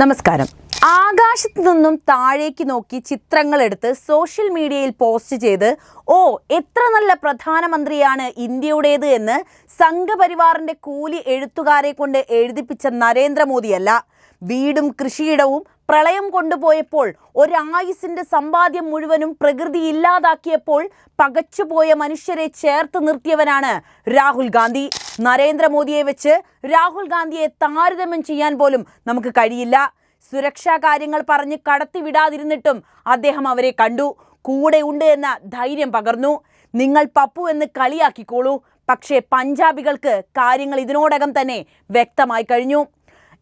നമസ്കാരം. ആകാശത്ത് നിന്നും താഴേക്ക് നോക്കി ചിത്രങ്ങൾ എടുത്ത് സോഷ്യൽ മീഡിയയിൽ പോസ്റ്റ് ചെയ്ത് ഓ എത്ര നല്ല പ്രധാനമന്ത്രിയാണ് ഇന്ത്യയുടേത് എന്ന് സംഘപരിവാറിന്റെ കൂലി എഴുത്തുകാരെ കൊണ്ട് എഴുതിപ്പിച്ച നരേന്ദ്രമോദിയല്ല. വീടും കൃഷിയിടവും പ്രളയം കൊണ്ടുപോയപ്പോൾ ഒരായുസിന്റെ സമ്പാദ്യം മുഴുവനും പ്രകൃതി ഇല്ലാതാക്കിയപ്പോൾ പകച്ചുപോയ മനുഷ്യരെ ചേർത്ത് നിർത്തിയവനാണ് രാഹുൽ ഗാന്ധി. നരേന്ദ്രമോദിയെ വെച്ച് രാഹുൽ ഗാന്ധിയെ താരതമ്യം ചെയ്യാൻ പോലും നമുക്ക് കഴിയില്ല. സുരക്ഷാ കാര്യങ്ങൾ പറഞ്ഞ് കടത്തിവിടാതിരുന്നിട്ടും അദ്ദേഹം അവരെ കണ്ടു. കൂടെ ഉണ്ട് എന്ന ധൈര്യം പകർന്നു. നിങ്ങൾ പപ്പു എന്ന് കളിയാക്കിക്കോളൂ. പക്ഷേ പഞ്ചാബികൾക്ക് കാര്യങ്ങൾ ഇതിനോടകം തന്നെ വ്യക്തമായി കഴിഞ്ഞു.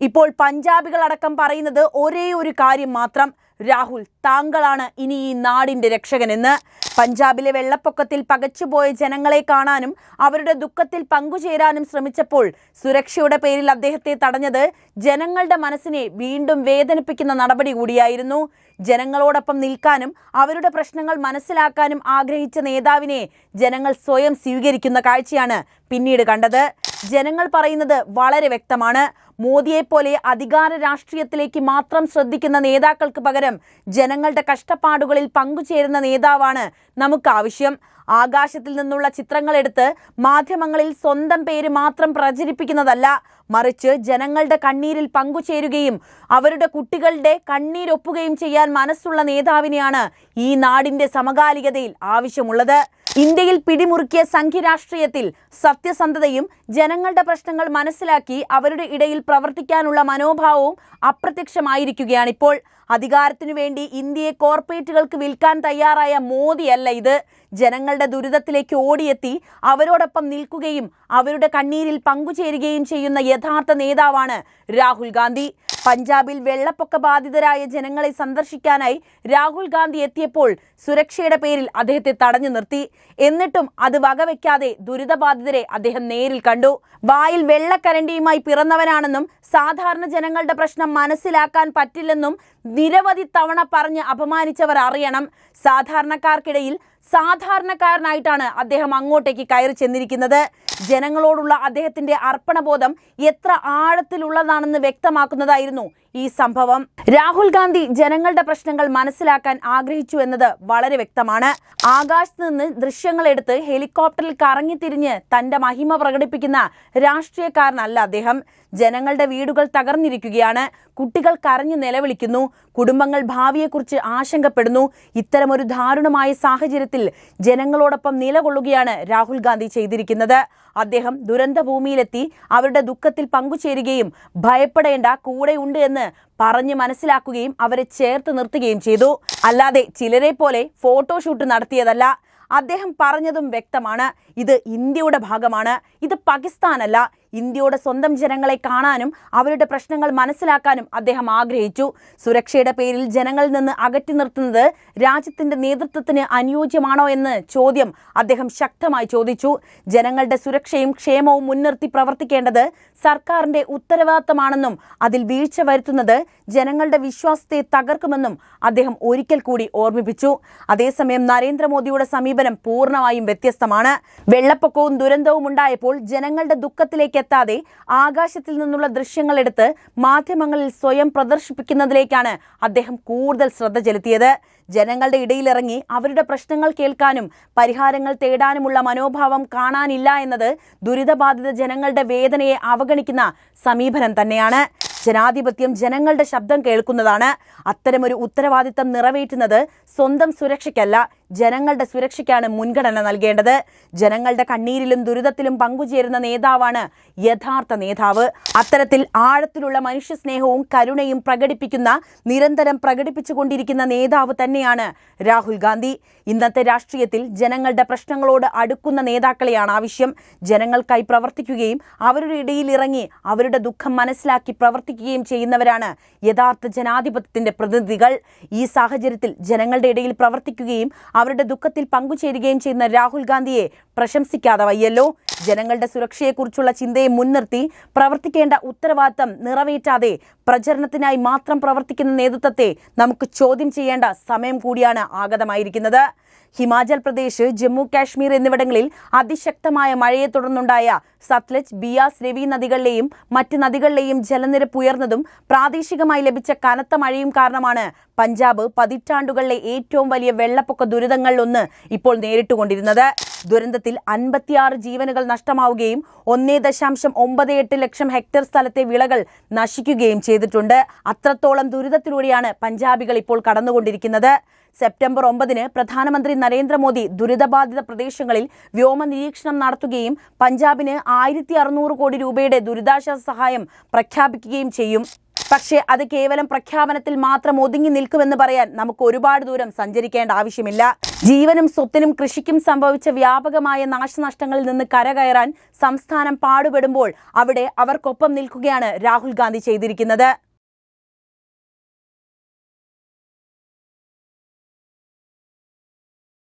ഇപ്പോൾ പഞ്ചാബികളടക്കം പറയുന്നത് ഒരേ ഒരു കാര്യം മാത്രം. രാഹുൽ താങ്കളാണ് ഇനി ഈ നാടിന്റെ രക്ഷകനെന്ന് പഞ്ചാബിലെ വെള്ളപ്പൊക്കത്തിൽ പകച്ചുപോയ ജനങ്ങളെ കാണാനും അവരുടെ ദുഃഖത്തിൽ പങ്കുചേരാനും ശ്രമിച്ചപ്പോൾ സുരക്ഷയുടെ പേരിൽ അദ്ദേഹത്തെ തടഞ്ഞത് ജനങ്ങളുടെ മനസ്സിനെ വീണ്ടും വേദനിപ്പിക്കുന്ന നടപടി കൂടിയായിരുന്നു. ജനങ്ങളോടൊപ്പം നിൽക്കാനും അവരുടെ പ്രശ്നങ്ങൾ മനസ്സിലാക്കാനും ആഗ്രഹിച്ച നേതാവിനെ ജനങ്ങൾ സ്വയം സ്വീകരിക്കുന്ന കാഴ്ചയാണ് പിന്നീട് കണ്ടത്. ജനങ്ങൾ പറയുന്നത് വളരെ വ്യക്തമാണ്. മോദിയെപ്പോലെ അധികാര രാഷ്ട്രീയത്തിലേക്ക് മാത്രം ശ്രദ്ധിക്കുന്ന നേതാക്കൾക്ക് പകരം ജനങ്ങളുടെ കഷ്ടപ്പാടുകളിൽ പങ്കുചേരുന്ന നേതാവാണ് നമുക്ക് ആവശ്യം. ആകാശത്തിൽ നിന്നുള്ള ചിത്രങ്ങൾ എടുത്ത് മാധ്യമങ്ങളിൽ സ്വന്തം പേര് മാത്രം പ്രചരിപ്പിക്കുന്നതല്ല മറിച്ച് ജനങ്ങളുടെ കണ്ണീരിൽ പങ്കുചേരുകയും അവരുടെ കുട്ടികളുടെ കണ്ണീരൊപ്പുകയും ചെയ്യാൻ മനസ്സുള്ള നേതാവിനെയാണ് ഈ നാടിന്റെ സമകാലികതയിൽ ആവശ്യമുള്ളത്. ഇന്ത്യയിൽ പിടിമുറുക്കിയ സംഘ്യരാഷ്ട്രീയത്തിൽ സത്യസന്ധതയും ജനങ്ങളുടെ പ്രശ്നങ്ങൾ മനസ്സിലാക്കി അവരുടെ ഇടയിൽ പ്രവർത്തിക്കാനുള്ള മനോഭാവവും അപ്രത്യക്ഷമായിരിക്കുകയാണിപ്പോൾ അധികാരത്തിനു വേണ്ടി ഇന്ത്യയെ കോർപ്പറേറ്റുകൾക്ക് വിൽക്കാൻ തയ്യാറായ മോദിയല്ല ഇത്. ജനങ്ങളുടെ ദുരിതത്തിലേക്ക് ഓടിയെത്തി അവരോടൊപ്പം നിൽക്കുകയും അവരുടെ കണ്ണീരിൽ പങ്കുചേരുകയും ചെയ്യുന്ന യഥാർത്ഥ നേതാവാണ് രാഹുൽ ഗാന്ധി. പഞ്ചാബിൽ വെള്ളപ്പൊക്ക ബാധിതരായ ജനങ്ങളെ സന്ദർശിക്കാനായി രാഹുൽ ഗാന്ധി എത്തിയപ്പോൾ സുരക്ഷയുടെ പേരിൽ അദ്ദേഹത്തെ തടഞ്ഞു നിർത്തി. എന്നിട്ടും അത് വകവെക്കാതെ ദുരിതബാധിതരെ അദ്ദേഹം നേരിൽ കണ്ടു. വായിൽ വെള്ളക്കരണ്ടിയുമായി പിറന്നവനാണെന്നും സാധാരണ ജനങ്ങളുടെ പ്രശ്നം മനസ്സിലാക്കാൻ പറ്റില്ലെന്നും നിരവധി തവണ പറഞ്ഞ് അപമാനിച്ചവർ അറിയണം. സാധാരണക്കാർക്കിടയിൽ സാധാരണക്കാരനായിട്ടാണ് അദ്ദേഹം അങ്ങോട്ടേക്ക് കയറി ചെന്നിരിക്കുന്നത്. ജനങ്ങളോടുള്ള അദ്ദേഹത്തിന്റെ അർപ്പണബോധം എത്ര ആഴത്തിലുള്ളതാണെന്ന് വ്യക്തമാക്കുന്നതായിരുന്നു ഈ സംഭവം. രാഹുൽ ഗാന്ധി ജനങ്ങളുടെ പ്രശ്നങ്ങൾ മനസ്സിലാക്കാൻ ആഗ്രഹിച്ചു എന്നത് വളരെ വ്യക്തമാണ്. ആകാശത്ത് നിന്ന് ദൃശ്യങ്ങൾ എടുത്ത് ഹെലികോപ്റ്ററിൽ കറങ്ങിത്തിരിഞ്ഞ് തന്റെ മഹിമ പ്രകടിപ്പിക്കുന്ന രാഷ്ട്രീയക്കാരനല്ല അദ്ദേഹം. ജനങ്ങളുടെ വീടുകൾ തകർന്നിരിക്കുകയാണ്. കുട്ടികൾ കരഞ്ഞു നിലവിളിക്കുന്നു. കുടുംബങ്ങൾ ഭാവിയെക്കുറിച്ച് ആശങ്കപ്പെടുന്നു. ഇത്തരമൊരു ദാരുണമായ സാഹചര്യത്തിൽ ജനങ്ങളോടൊപ്പം നിലകൊള്ളുകയാണ് രാഹുൽ ഗാന്ധി ചെയ്തിരിക്കുന്നത്. അദ്ദേഹം ദുരന്ത ഭൂമിയിലെത്തി അവരുടെ ദുഃഖത്തിൽ പങ്കുചേരുകയും ഭയപ്പെടേണ്ട കൂടെയുണ്ട് എന്ന് പറഞ്ഞ് മനസ്സിലാക്കുകയും അവരെ ചേർത്ത് നിർത്തുകയും ചെയ്തു. അല്ലാതെ ചിലരെ പോലെ ഫോട്ടോഷൂട്ട് നടത്തിയതല്ല. അദ്ദേഹം പറഞ്ഞതും വ്യക്തമാണ്. ഇത് ഇന്ത്യയുടെ ഭാഗമാണ്. ഇത് പാകിസ്ഥാനല്ല. ഇന്ത്യയുടെ സ്വന്തം ജനങ്ങളെ കാണാനും അവരുടെ പ്രശ്നങ്ങൾ മനസ്സിലാക്കാനും അദ്ദേഹം ആഗ്രഹിച്ചു. സുരക്ഷയുടെ പേരിൽ ജനങ്ങളിൽ നിന്ന് അകറ്റി നിർത്തുന്നത് രാജ്യത്തിന്റെ നേതൃത്വത്തിന് അനുയോജ്യമാണോ എന്ന് ചോദ്യം അദ്ദേഹം ശക്തമായി ചോദിച്ചു. ജനങ്ങളുടെ സുരക്ഷയും ക്ഷേമവും മുൻനിർത്തി പ്രവർത്തിക്കേണ്ടത് സർക്കാരിന്റെ ഉത്തരവാദിത്തമാണെന്നും അതിൽ വീഴ്ച വരുത്തുന്നത് ജനങ്ങളുടെ വിശ്വാസത്തെ തകർക്കുമെന്നും അദ്ദേഹം ഒരിക്കൽ കൂടി ഓർമ്മിപ്പിച്ചു. അതേസമയം നരേന്ദ്രമോദിയുടെ സമീപനം പൂർണമായും വ്യത്യസ്തമാണ്. വെള്ളപ്പൊക്കവും ദുരന്തവും ഉണ്ടായപ്പോൾ ജനങ്ങളുടെ ദുഃഖത്തിലേക്ക് എത്താതെ ആകാശത്തിൽ നിന്നുള്ള ദൃശ്യങ്ങൾ എടുത്ത് മാധ്യമങ്ങളിൽ സ്വയം പ്രദർശിപ്പിക്കുന്നതിലേക്കാണ് അദ്ദേഹം കൂടുതൽ ശ്രദ്ധ ചെലുത്തിയത്. ജനങ്ങളുടെ ഇടയിലിറങ്ങി അവരുടെ പ്രശ്നങ്ങൾ കേൾക്കാനും പരിഹാരങ്ങൾ തേടാനുമുള്ള മനോഭാവം കാണാനില്ല എന്നത് ദുരിതബാധിത ജനങ്ങളുടെ വേദനയെ അവഗണിക്കുന്ന സമീപനം തന്നെയാണ്. ജനാധിപത്യം ജനങ്ങളുടെ ശബ്ദം കേൾക്കുന്നതാണ്. അത്തരമൊരു ഉത്തരവാദിത്തം നിറവേറ്റുന്നത് സ്വന്തം സുരക്ഷയ്ക്കല്ല ജനങ്ങളുടെ സുരക്ഷയ്ക്കാണ് മുൻഗണന നൽകേണ്ടത്. ജനങ്ങളുടെ കണ്ണീരിലും ദുരിതത്തിലും പങ്കുചേരുന്ന നേതാവാണ് യഥാർത്ഥ നേതാവ്. അത്തരത്തിൽ ആഴത്തിലുള്ള മനുഷ്യസ്നേഹവും കരുണയും പ്രകടിപ്പിക്കുന്ന നിരന്തരം പ്രകടിപ്പിച്ചുകൊണ്ടിരിക്കുന്ന നേതാവ് തന്നെയാണ് രാഹുൽ ഗാന്ധി. ഇന്നത്തെ രാഷ്ട്രീയത്തിൽ ജനങ്ങളുടെ പ്രശ്നങ്ങളോട് അടുക്കുന്ന നേതാക്കളെയാണ് ആവശ്യം. ജനങ്ങൾക്കായി പ്രവർത്തിക്കുകയും അവരുടെ ഇടയിൽ ഇറങ്ങി അവരുടെ ദുഃഖം മനസ്സിലാക്കി പ്രവർത്തിക്കുകയും ചെയ്യുന്നവരാണ് യഥാർത്ഥ ജനാധിപത്യത്തിന്റെ പ്രതിനിധികൾ. ഈ സാഹചര്യത്തിൽ ജനങ്ങളുടെ ഇടയിൽ പ്രവർത്തിക്കുകയും അവരുടെ ദുഃഖത്തിൽ പങ്കുചേരുകയും ചെയ്യുന്ന രാഹുൽ ഗാന്ധിയെ പ്രശംസിക്കാതെ വയ്യല്ലോ. ജനങ്ങളുടെ സുരക്ഷയെക്കുറിച്ചുള്ള ചിന്തയെ മുൻനിർത്തി പ്രവർത്തിക്കേണ്ട ഉത്തരവാദിത്തം നിറവേറ്റാതെ പ്രചരണത്തിനായി മാത്രം പ്രവർത്തിക്കുന്ന നേതൃത്വത്തെ നമുക്ക് ചോദ്യം ചെയ്യേണ്ട സമയം കൂടിയാണ് ആഗതമായിരിക്കുന്നത്. ഹിമാചൽ പ്രദേശ് ജമ്മു കാശ്മീർ എന്നിവിടങ്ങളിൽ അതിശക്തമായ മഴയെ തുടർന്നുണ്ടായ സത്ലജ് ബിയാസ് രവി നദികളിലെയും മറ്റ് നദികളിലെയും ജലനിരപ്പ് ഉയർന്നതും പ്രാദേശികമായി ലഭിച്ച കനത്ത മഴയും കാരണമാണ് പഞ്ചാബ് പതിറ്റാണ്ടുകളിലെ ഏറ്റവും വലിയ വെള്ളപ്പൊക്ക ദുരിതങ്ങളിലൊന്ന് ഇപ്പോൾ നേരിട്ടുകൊണ്ടിരുന്നത്. ദുരന്തത്തിൽ അൻപത്തിയാറ് ജീവനുകൾ നഷ്ടമാവുകയും ഒന്നേ ദശാംശം ഒമ്പത് എട്ട് ലക്ഷം ഹെക്ടർ സ്ഥലത്തെ വിളകൾ നശിക്കുകയും ചെയ്തിട്ടുണ്ട്. അത്രത്തോളം ദുരിതത്തിലൂടെയാണ് പഞ്ചാബികൾ ഇപ്പോൾ കടന്നുകൊണ്ടിരിക്കുന്നത്. സെപ്റ്റംബർ ഒമ്പതിന് പ്രധാനമന്ത്രി നരേന്ദ്രമോദി ദുരിതബാധിത പ്രദേശങ്ങളിൽ വ്യോമ നിരീക്ഷണം നടത്തുകയും പഞ്ചാബിന് ആയിരത്തി കോടി രൂപയുടെ ദുരിതാശ്വാസ സഹായം പ്രഖ്യാപിക്കുകയും ചെയ്യും. പക്ഷേ അത് കേവലം പ്രഖ്യാപനത്തിൽ മാത്രം ഒതുങ്ങി നിൽക്കുമെന്ന് പറയാൻ നമുക്ക് ഒരുപാട് ദൂരം സഞ്ചരിക്കേണ്ട ആവശ്യമില്ല. ജീവനും സ്വത്തിനും കൃഷിക്കും സംഭവിച്ച വ്യാപകമായ നാശനഷ്ടങ്ങളിൽ നിന്ന് കരകയറാൻ സംസ്ഥാനം പാടുപെടുമ്പോൾ അവിടെ അവർക്കൊപ്പം നിൽക്കുകയാണ് രാഹുൽ ഗാന്ധി ചെയ്തിരിക്കുന്നത്.